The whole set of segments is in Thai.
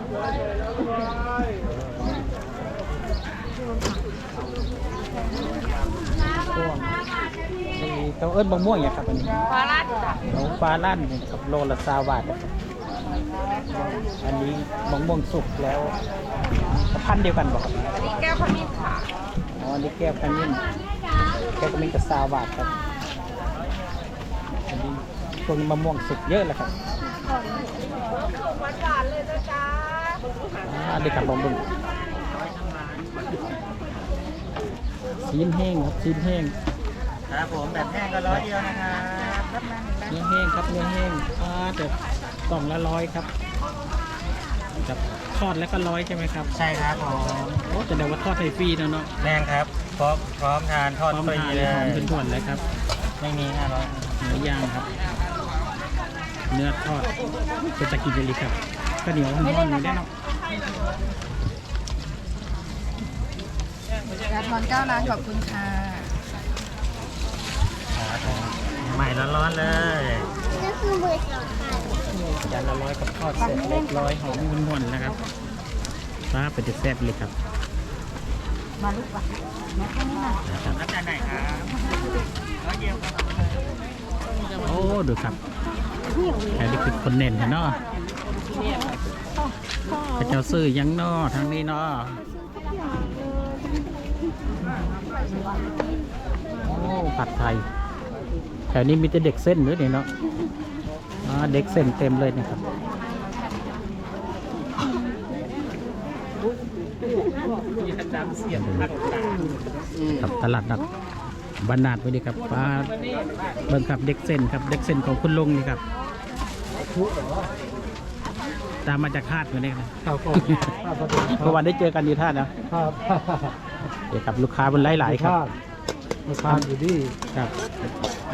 นี่เขาเอิ้นบะม่วงอย่างครับอันนี้ปลาลัดจ้ะหนูปลาลั่นนี่ครับโลละซาบาทครับอันนี้มะม่วงสุกแล้วพันธุ์เดียวกันบอกครับอันนี้แก้วขมิ้นค่ะอ๋ออันนี้แก้วขมิ้นแก้วขมิ้นกับซาบาทครับอันนี้พวกนี้มะม่วงสุกเยอะแล้วครับสุกหวานๆเลยนะจ๊ะ อ่าเด็กกับลองบึงชีนแห้งครับชีนแห้งครับผมแบบแห้งก็ร้อยเดียวนะครับรับมาหนึ่งนะเนื้อแห้งครับเนื้อแห้งอ่าแต่กล่องละร้อยครับกับทอดแล้วก็ร้อยใช่ไหมครับใช่ครับผมโอ้แสดงว่าทอดให้ฟรีนะเนาะแม่งครับพร้อมพร้อมทานทอดพร้อมฟรีทานเลหอมยเป็นถ่วนเลยครับ ไม่มีห้าร้อยเนื้อย่างครับ เนื้อทอดเป็นตะกินเลยครับ ข้าวเหนียวร้อนๆอยู่ได้เนาะกระทอนเก้าล้านขอบคุณค่ะครับผมใหม่ร้อนๆเลยจานละร้อยกับทอดเสร็จเรียบร้อยหอมหุ่นๆนะครับฟ้าเป็นจะแซ่บเลยครับ มาลูกปะมาแค่นี้นะนะครับรับจานไหนครับร้อยเดียวครับโอ้ ดูครับใครได้คือคนเน่นเนาะ พระเจ้าซื้อยังนาะทางนี้นาะโอ้ผัดไทย แถวนี้มีแต่เด็กเส้นหรือเนี่ยเนาะเด็กเส้นเต็มเลยนะครับครับตลาดนัดบรรนาดไว้ดีครับปลาเบิ่งครับเด็กเส้นครับ เด็กเส้นของคุณลุงนี่ครับ ตามมาจากคาดเหมือนกันครับเมื่อวานได้เจอกันที่ท่าตุนะครับเดี๋ยวครับลูกค้าเป็นหลายๆครับลูกค้าอยู่ที่ครับ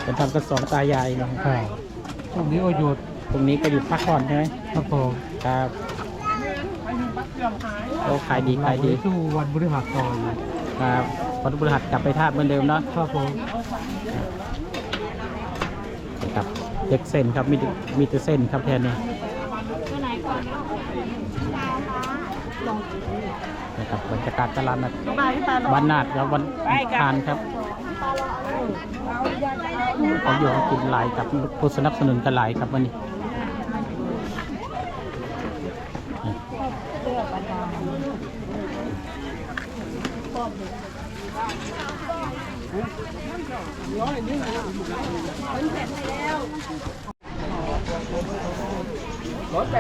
เป็นทำกันสองตายายเนาะข่าวช่วงนี้ก็หยุดตรงนี้ก็อยู่พักผ่อนใช่ไหมครับผมครับโอ้ขายดีขายดีสู้วันบริหารต่ออยู่ครับพอทุกบริหัสกลับไปท่าตุเหมือนเดิมเนาะครับผมครับเด็กเส้นครับมีแต่มีแต่เส้นครับแทนนี่ นะครับบรรยากาศตลาดนัดวันนาดครับวันอังคารครับเขาอยู่เขากินหลายครับผู้สนับสนุนกันหลายครับวันนี้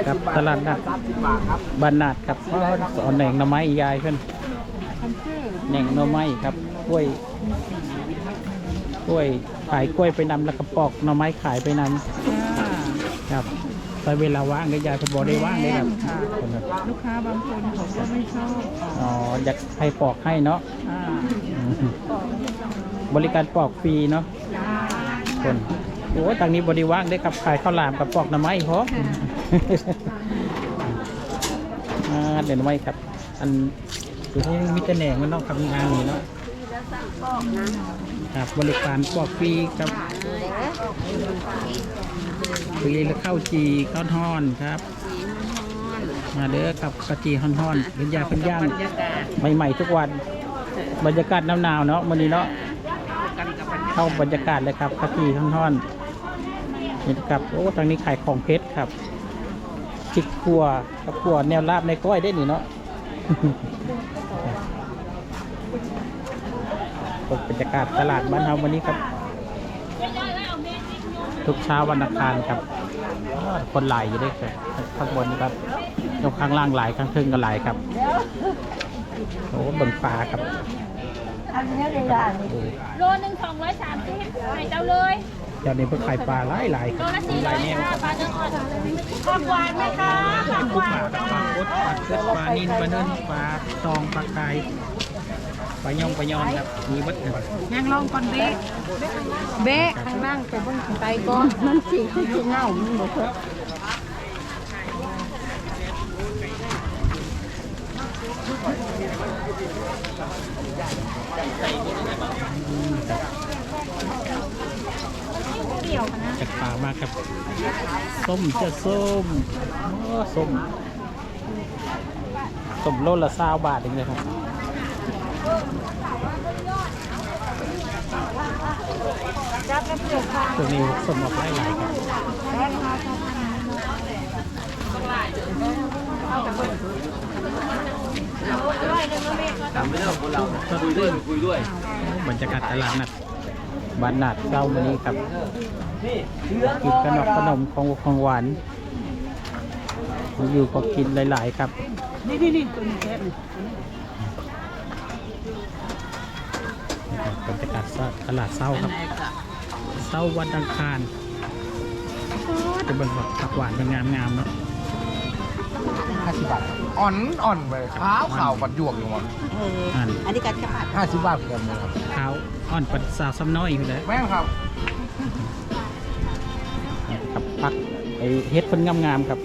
ครับตลาดนัดบ้านนาดครับสอนแหน่งหน่อไม้ยายเพื่อนแหน่งหน่อไม้ครับกล้วยกล้วยขายกล้วยไปนำแล้วก็ปอกหน่อไม้ขายไปนำครับไปเวลาว่างก็ยายเพนบอได้ว่างเลยครับคนละลูกค้าบางคนเขาก็ไม่ชอบอ๋ออยากให้ปอกให้เนาะอ่าอืมบริการปอกฟรีเนาะคนโอ้ทางนี้บริว่างได้กับขายข้าวหลามกับปอกหน่อไม้พร้อ มาเดี๋ยวหน่อไม้ครับ อันคือที่มีแต่แหน่งมันต้องทำงานนี่เนาะครับบริการปอกฟรีครับฟรีแล้วข้าวจีข้าวทอนครับ มาเด้อกับกะจีฮ้อนๆเป็นยาเป็นย่างใหม่ๆทุกวันบรรยากาศหนาวๆเนาะวันนี้เนาะเข้าบรรยากาศเลยครับกะทิท่อนๆนี่ครับโอ้ทางนี้ขายของเพชรครับ จิกขัวกับขัวแนวราบในก้อยได้นี่เนาะบรรยากาศตลาดบ้านเฮาวันนี้ครับ ทุกเช้าวันอังคารครับ คนหลายอยู่ด้วยครับข้างบนครับยกข้างล่างหลายข้างครึ่งก็หลายครับโอ้บิ่งปลาครับ อันนี้เลยอะโอ้โลหนึ่งสองร้อยสามสิบให้เจ้าเลยเจ้านี้เพิ่งขายปลาหลายหลายๆคโลรับละสี่หร้ลาอยยแนวค่ะปลาเนื้ออ่อนผักหวานไหมคะผักหวานปลาปลาคดปลาเสือปลานินปลาเนินปลาตองปลากายปลาย่องปลายอนครับมีวัดครับยังลองก่อนเบ๊ะเบ๊ะข้างล่างไปเบนข้างใต้ก่อนมันสีที่สีเงามันบอกว่า จากปลามากครับ ส้มจะส้มโอ้ส้มส้มโลละซาวบาทเองเลยครับตัวนี้สมออกได้หลายครับ บรรยากาศตลาดนัดบ้านนาดเช้าวันนี้ครับกินขนมขนมของของหวานอยู่ก็กินหลาย ๆ ครับ นี่นี่นี่ตัวนี้แค่นี้บรรยากาศตลาดเช้าครับเช้าวันอังคารจะเป็นแบบผักหวานเป็นงามๆเนาะ ห้าสิบบาทอ่อนอ่อนไปขาวขาวบัดหยวกอยู่หมดเอออ่านอันนี้การกระปัดห้าสิบบาทเต็มเลยครับเท้าอ่อนปัดสาวซ้ำน้อยอยู่เลยแม่งครับครับผักไอเฮ็ดเพิ่นงามๆครับ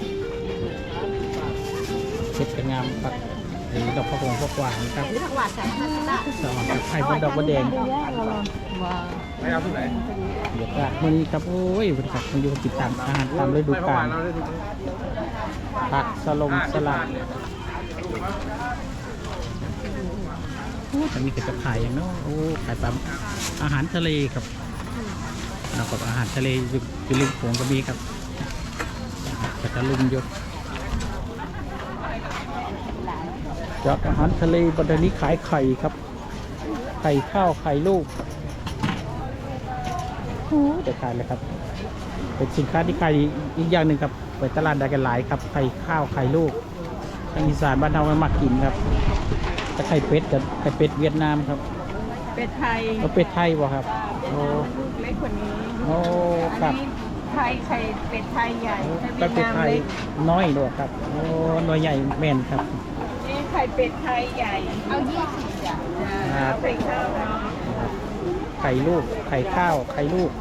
เฮ็ดเป็นงามผักไอ้ดอกผักหวงผักหวานครับอันนี้ผักหวานใส่ผักกาดสวัสดีไข่บนดอกบนแดงว้าวไม่เอาที่ไหนเดี๋ยวก็มื้อนี้ครับโอ้ยบรรยากาศมันอยู่ติดตามอาหารตามฤดูกาล ผักสลมสลัดโอ้จะมีแต่จะขายอย่างเนาะโอ้ขายตามอาหารทะเลครับแล้วก็อาหารทะเลอยู่อยู่ริมโขงก็มีครับกระตะลุมยศจากอาหารทะเลบัดนี้ขายไข่ครับ ไข่ข้าวไข่ลูกโอ้เดี๋ยวขายเลยครับ เป็นสินค้าที่ขายอีกอย่างหนึ่งครับ เปิดตลาดได้กันหลายครับไข่ข้าวไข่ลูกทางอีสานบ้านเรามันมักกินครับจะไข่เป็ดกับไข่เป็ดเวียดนามครับ เป็ดไทยแล้วเป็ดไทยบ่ครับ โอ้ ลูกเล็กกว่านี้โอ้คอัรันบนี้ไทยไข่เป็ดไทยใหญ่ก็เป็ดไทยน้อยด้วยครับโอ้น้อยใหญ่แม่นครับ นี่ไข่เป็ดไทยใหญ่ เอายี่สิบจ้ะครับไข่ข้าวนะไข่ลูกไข่ข้าวไข่ลูก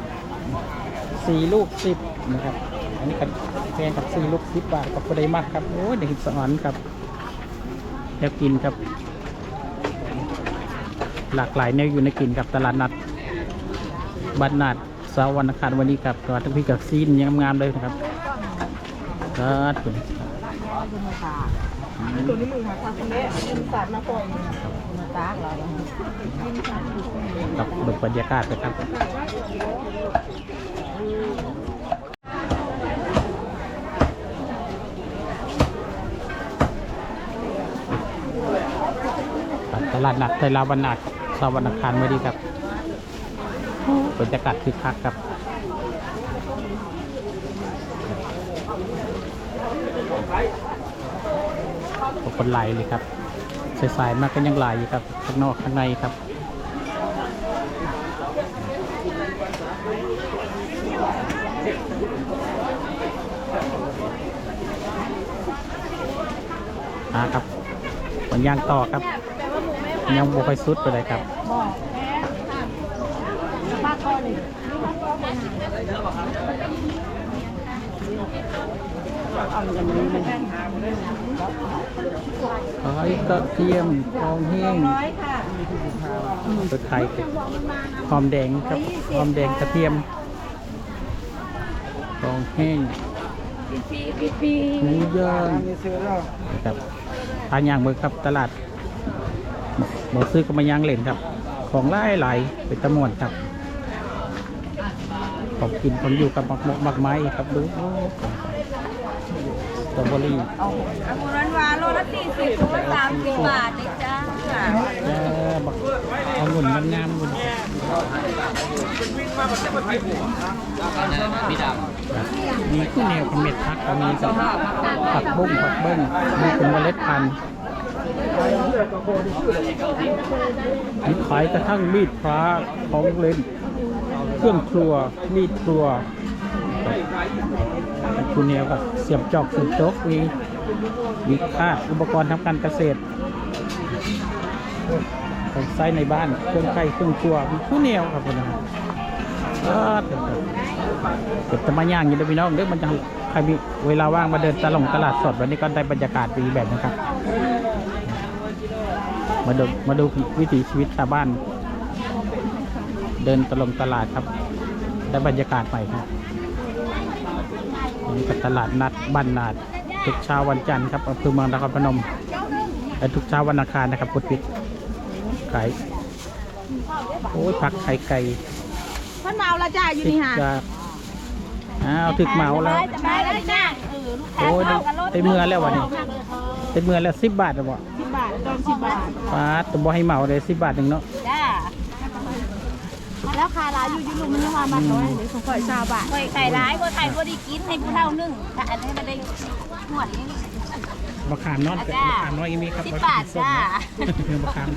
สี่ลูกสิบนะครับ อันนี้กัน แพงกับสี่ลูกสิบบาทกับคนใดมากครับ โอ้ยเด็กสอนครับแล้วกินครับ หลากหลายแนวอยู่ในกินกับตลาดนัดบ้านนาดเสาร์วันอังคารวันนี้ครับตลาดทั้งพี่กับซีนยังงามๆเลยนะครับครับผมตัวนี้มือค่ะทำเละกินสารมาปล่อยมาตากเรากับบรรยากาศนะครับ ต ลาดนัดไทยลาวันนัดเสาร์วันอังคารวันนี้ครับบรรยากาศคึกคักครับคนไหลเลยครับสายๆมากก็ยังไหลอยู่ครับข้างนอกข้างในครับอ่าครับมันยางต่อครับ ยังบวไปสุดไปเลยครับป้าก้อนหนึ่งหอยกระเทียมฟองแห้งร้อยค่ะตัวไทยหอมแดงครับหอมแดงกระเทียมฟองแห้งปีปีปีปีหมูย่างมีซื้อแล้วครับทานย่างเบิกครับตลาด หมซื้อก็มาย่างเล่นครับ ของไล่ไหลายๆเป็นตะมวนครับของกินคนอยู่กับมักมกมักไม้ครับดูโอ้สตรอเบอรี่เอาหมูร้านหวานโลละสี่สิบตัวสามสิบบาทเลยจ้าเออบักเอาหนุนงามๆหนุนมีข้าวเหนียวกับเม็ดพักก็มีกับผักบุ้งผักเบิ้งมีเป็นเมล็ดพันธุ์มี ขายกระทั่งมีดพระของเล่น เครื่องครัวมีดครัว คุณเนียวกับเสียบจอกเสียบโจ๊กมีมีค่าอุปกรณ์ทำการเกษตรของไส้ในบ้านเครื่องไก่เครื่องครัวมีข้าวเนียวครับพี่น้องก็เดี๋ยวจะมาย่างอยู่ด้วยพี่น้องเดี๋ยวมันจะใครมีเวลาว่างมาเดินตลงตลาดสดวันนี้ก็ได้บรรยากาศดีแบบนะครับ มาดูมาดูวิถีชีวิตชาวบ้าน เดินตลงตลาดครับ ได้บรรยากาศใหม่ครับอันนี้ก็ตลาดนัดบ้านนาด ทุกเช้าวันจันทร์ครับอำเภอเมืองนครพนมและทุกเช้าวันอังคารนะครับพุทธปิดขายโอ้ยผักไข่ไก่เพิ่นเมาและจ้าอยู่ติดนี่ฮะจากอ้าวถึกเหมาแล้วมาแล้วจ้าโอ้ยได้เมื่อแล้ววันนี้ได้เมื่อแล้วสิบบาทแล้วบ่สิ บบาทตอนสิบบาทฟาดตัวบ่ให้เหมาเลยสิบบาทหนึ่งเนาะจ้าแล้วคาร้านอยู่อยู่ลุมมันยังว่ามันน้อยเดี๋ยวผมขอชาวบาทไข่ไข่ร้ายบ่ไข่บ่ได้กินให้ผู้เฒ่านึ่งถ้าอันนี้มันได้หวดนี้มะขามน้อยจ้ามะขามน้อยยังมีครับสิบบาทจ้ามะขามเ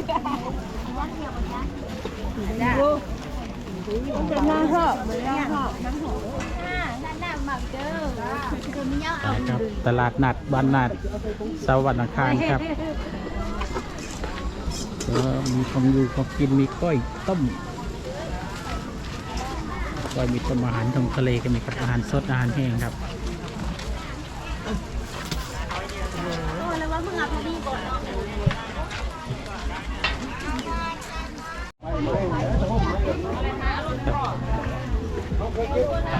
ป็นงานเถอะเป็นงานเถอะครับตลาดนัดบ้านนัดเสาร์วันอังคารครับ มีของอยู่ของกินมีก้อยต้มก้อยมีต้มอาหารทางทะเลก็มีครับอาหารสดอาหารแห้งครับ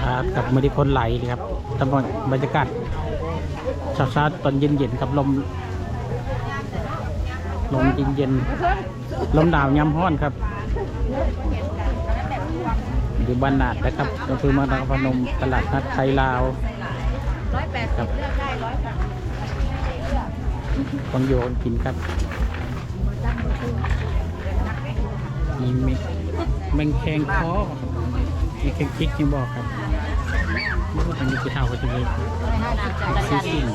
ครับกับไม่ได้คนไหลครับตำบลบรรยากาศเช้าๆตอนเย็นๆกับลม ลมเย็นๆลมหนาวยามห้อนครับอยู่บ้านนาดนะครับอำเภอมืองนครพนมตลาดนัดไทยลาวครับคนโยนกินครับมีเมแมงแคงคอมีแคงคิกยังบอกครับอันนี้คือเท่ากันจริงๆซีซิ่ง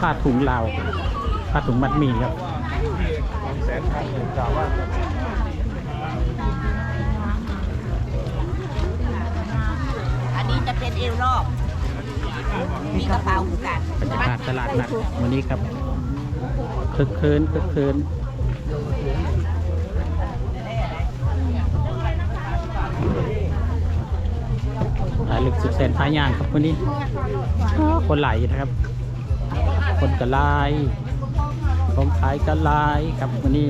ผ้าถุงลาว ผ้าถุงมัดหมี่ครับอันนี้จะเป็นเอวรอบ มีกระเป๋าเหมือนกันบรรยากาศตลาดนัดวันนี้ครับคึกคืนคึกคืนหลายลึกสุดแสนพายางครับวันนี้ คนไหลายอยู่นะครับ คนกระล ผมของขายกระลายครับวันนี้